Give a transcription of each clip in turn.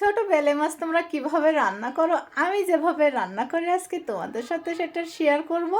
ছোট বেলে মাছ তোমরা কীভাবে রান্না করো? আমি যেভাবে রান্না করি আজকে তোমাদের সাথে সেটা শেয়ার করব।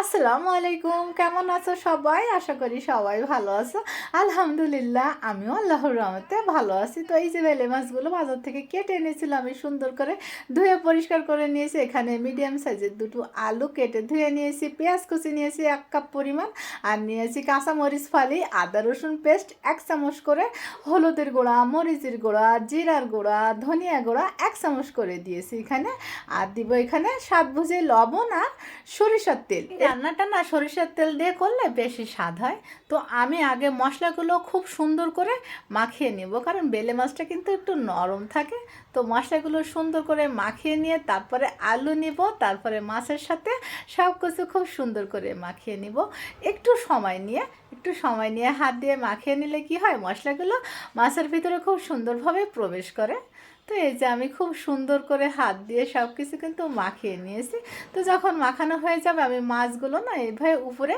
আসসালামু আলাইকুম, কেমন আছো সবাই? আশা করি সবাই ভালো আছো। আলহামদুলিল্লাহ, আমিও আল্লাহর রহমতে ভালো আছি। তো এই যে বেলে মাছগুলো বাজার থেকে কেটে এনেছিলাম, আমি সুন্দর করে ধুয়ে পরিষ্কার করে নিয়েছি। এখানে মিডিয়াম সাইজের দুটো আলু কেটে ধুয়ে নিয়েছি, পেঁয়াজ কুচি নিয়েছি এক কাপ পরিমাণ, আর নিয়েছি কাঁচামরিচ ফালি, আদা রসুন পেস্ট এক চামচ করে হলুদের গুঁড়া, মরিচের গুঁড়া, জিরার গুঁড়া ধনিয়া গুঁড়া এক চামচ করে দিয়েছি এখানে। আর দিব এখানে স্বাদ বুঝে লবণ আর সরিষার তেল। এই রান্নাটা না সরিষার তেল দিয়ে করলে বেশি স্বাদ হয়। তো আমি আগে মশলাগুলো খুব সুন্দর করে মাখিয়ে নেব, কারণ বেলে মাছটা কিন্তু একটু নরম থাকে। তো মশলাগুলো সুন্দর করে মাখিয়ে নিয়ে তারপরে আলু নিব, তারপরে মাছের সাথে সব কিছু খুব সুন্দর করে মাখিয়ে নিব। একটু সময় নিয়ে, একটু সময় নিয়ে হাত দিয়ে মাখিয়ে নিলে কি হয়? মশলাগুলো মাছের ভিতরে খুব সুন্দরভাবে প্রবেশ করে। তো এই যে আমি খুব সুন্দর করে হাত দিয়ে সব কিছু কিন্তু মাখিয়ে নিয়েছি। তো যখন মাখানো হয়ে যাবে, আমি মাছগুলো না এইভাবে উপরে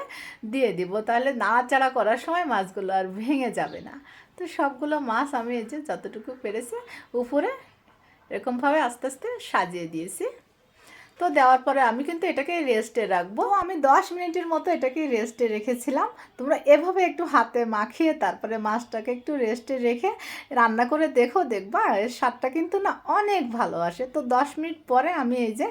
দিয়ে দিব। তাহলে নাড়াচাড়া করার সময় মাছগুলো আর ভেঙে যাবে না। তো সবগুলো মাছ আমি এই যে যতটুকু পেরেছি, উপরে এরকমভাবে আস্তে আস্তে সাজিয়ে দিয়েছি। তো দেওয়ার পরে আমি কিন্তু এটাকে রেস্টে রাখব। আমি দশ মিনিটের মতো এটাকে রেস্টে রেখেছিলাম। তোমরা এভাবে একটু হাতে মাখিয়ে তারপরে মাছটাকে একটু রেস্টে রেখে রান্না করে দেখো, দেখবা এর স্বাদটা কিন্তু না অনেক ভালো আসে। তো দশ মিনিট পরে আমি এই যে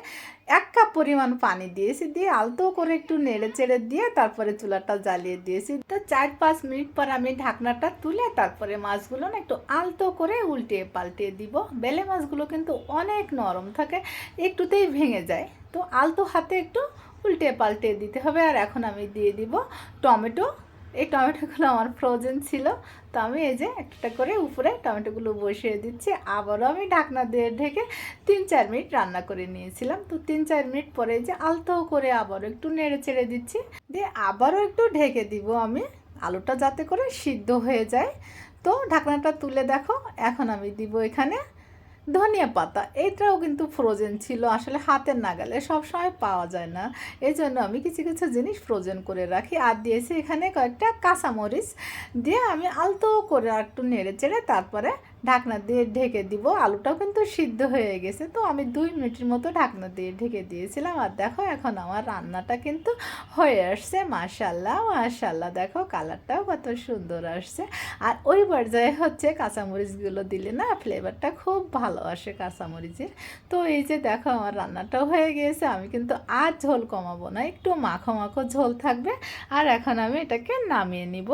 এক কাপ পরিমাণ পানি দিয়েছি, দিয়ে আলতো করে একটু নেড়ে চেড়ে দিয়ে তারপরে চুলাটা জ্বালিয়ে দিয়েছি। তো চার পাঁচ মিনিট পর আমি ঢাকনাটা তুলে তারপরে মাছগুলো না একটু আলতো করে উল্টিয়ে পাল্টিয়ে দিব। বেলে মাছগুলো কিন্তু অনেক নরম থাকে, একটুতেই ভেঙে যায়। তো আলতো হাতে একটু উল্টে পাল্টে দিতে হবে, আর এখন আমি দিয়ে দিব টমেটো এই টমেটোগুলো আমার ফ্রোজেন ছিল, তো আমি এই যে একটা করে উপরে টমেটোগুলো বসিয়ে দিচ্ছি। আবারও আমি ঢাকনা দিয়ে ঢেকে তিন চার মিনিট রান্না করে নিয়েছিলাম। তো তিন চার মিনিট পরে যে আলতো করে আবারও একটু নেড়ে চেড়ে দিচ্ছি। দিয়ে আবারও একটু ঢেকে দিব আমি, আলুটা যাতে করে সিদ্ধ হয়ে যায়। তো ঢাকনাটা তুলে দেখো, এখন আমি দিব এখানে ধনিয়া পাতা, এটাও কিন্তু ফ্রোজেন ছিল, আসলে হাতের নাগালে সব সময় পাওয়া যায় না। এই জন্য আমি কিছু কিছু জিনিস ফ্রোজেন করে রাখি। আর দিয়েছি এখানে কয়েকটা কাঁচামরিচ, দিয়ে আমি আলতো করে একটু নেড়ে চেড়ে তারপরে ঢাকনা দিয়ে ঢেকে দিব। আলুটাও কিন্তু সিদ্ধ হয়ে গেছে। তো আমি দুই মিনিটের মতো ঢাকনা দিয়ে ঢেকে দিয়েছিলাম। আর দেখো, এখন আমার রান্নাটা কিন্তু হয়ে আসছে। মাশাল্লাহ মাশাল্লাহ দেখো, কালারটাও কত সুন্দর আসছে। আর ওই পর্যায়ে হচ্ছে কাঁচামরিচগুলো দিলে না, ফ্লেভারটা খুব ভালো আসে কাঁচামরিচের। তো এই যে দেখো, আমার রান্নাটাও হয়ে গিয়েছে আমি কিন্তু আর ঝোল কমাবো না। একটু মাখো মাখো ঝোল থাকবে। আর এখন আমি এটাকে নামিয়ে নিব।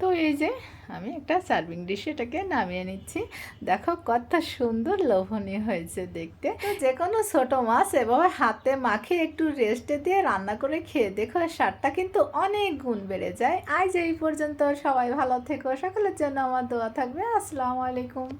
তো এই যে আমি একটা সার্ভিং ডিশে এটাকে নামিয়ে নিচ্ছি। দেখো কত সুন্দর লোভনীয় হয়েছে দেখতে। যে কোনো ছোটো মাছ এভাবে হাতে মাখে একটু রেস্টে দিয়ে রান্না করে খেয়ে দেখো স্বাদটা কিন্তু অনেক গুণ বেড়ে যায়। আজ এই পর্যন্ত সবাই ভালো থেকো, সকলের জন্য আমার দোয়া থাকবে। আসসালামু আলাইকুম।